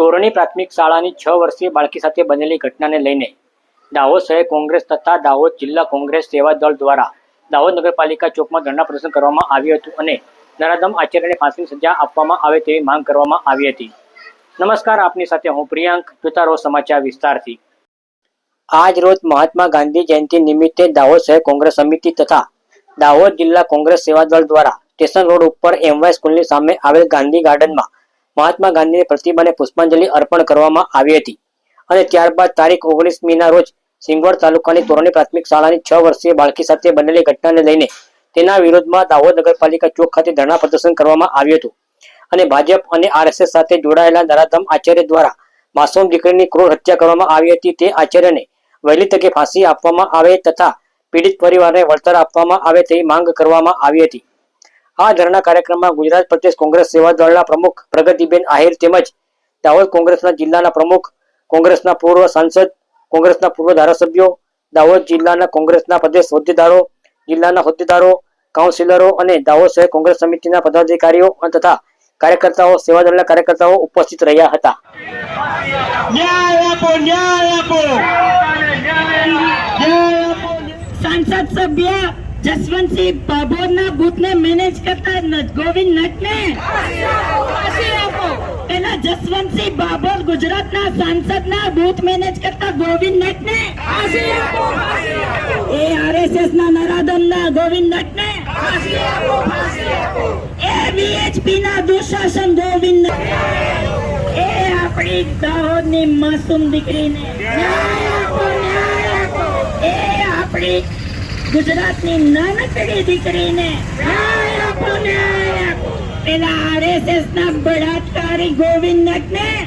તોરણી પ્રાથમિક શાળાની છ વર્ષીય બાળકી સાથે બનેલી ઘટનાને લઈને દાહોદ શહેર કોંગ્રેસ તથા દાહોદ જિલ્લા કોંગ્રેસ સેવા દળ દ્વારા દાહોદ નગરપાલિકા ચોકમાં ધરણા પ્રદર્શન કરવામાં આવ્યું હતું અને નરાધમ આચાર્યને ફાંસીની સજા આપવામાં આવે તેવી માંગ કરવામાં આવી હતી. નમસ્કાર, આપની સાથે હું પ્રિયાંક જોતા સમાચાર વિસ્તારથી. આજ રોજ મહાત્મા ગાંધી જયંતિ નિમિત્તે દાહોદ શહેર કોંગ્રેસ સમિતિ તથા દાહોદ જિલ્લા કોંગ્રેસ સેવા દળ દ્વારા સ્ટેશન રોડ ઉપર એમવાય સ્કૂલની સામે આવેલ ગાંધી ગાર્ડનમાં મહાત્મા ગાંધીની પ્રતિમાને પુષ્પાંજલિ અર્પણ કરવામાં આવી હતી. અને ત્યારબાદ તારીખ ઓગણીસ મીના રોજ સિંગવડ તાલુકાની તોરણી પ્રાથમિક શાળાની છ વર્ષીય બાળકી સાથે બનેલી ઘટનાને લઈને તેના વિરોધમાં દાહોદ નગરપાલિકા ચોક ખાતે ધરણા પ્રદર્શન કરવામાં આવ્યું હતું. અને ભાજપ અને આરએસએસ સાથે જોડાયેલા નરાધમ આચાર્ય દ્વારા માસૂમ દીકરીની ક્રૂર હત્યા કરવામાં આવી હતી. તે આચાર્યને વહેલી તકે ફાંસી આપવામાં આવે તથા પીડિત પરિવારને વળતર આપવામાં આવે તેવી માંગ કરવામાં આવી હતી. આ ધરણા કાર્યક્રમમાં ગુજરાત પ્રદેશ કોંગ્રેસ સેવા દળના પ્રમુખ પ્રગતિબેન આહિર તેમજ દાહોદ કોંગ્રેસના જિલ્લાના પ્રમુખ કોંગ્રેસના પૂર્વ સાંસદ કોંગ્રેસના પૂર્વ ધારાસભ્યો દાહોદ જિલ્લાના કોંગ્રેસના પ્રદેશ હોદ્દેદારો જિલ્લાના હોદ્દેદારો કાઉન્સિલરો અને દાહોદ શહેર કોંગ્રેસ સમિતિના પદાધિકારીઓ તથા કાર્યકર્તાઓ સેવા દળના કાર્યકર્તાઓ ઉપસ્થિત રહ્યા હતા. ન્યાય આપો જસવંતસિંહ ભાભોરના બૂથને મેનેજ કરતા ગોવિંદ નટને? પેલા જસવંતસિંહ ભાભોર ગુજરાતના સાંસદના બૂથ મેનેજ કરતા ગોવિંદ નટને? એ આરએસએસ ના નરાધમના ગોવિંદ નટને? એ વીએચપી ના દુશાસન ગોવિંદ એ આપણી દાહોદની માસૂમ દીકરીને એ આપણી ગુજરાતની નાનકડી દીકરીને ન્યાય પેલા આરએસએસ ના બળાત્કારી ગોવિંદ નટને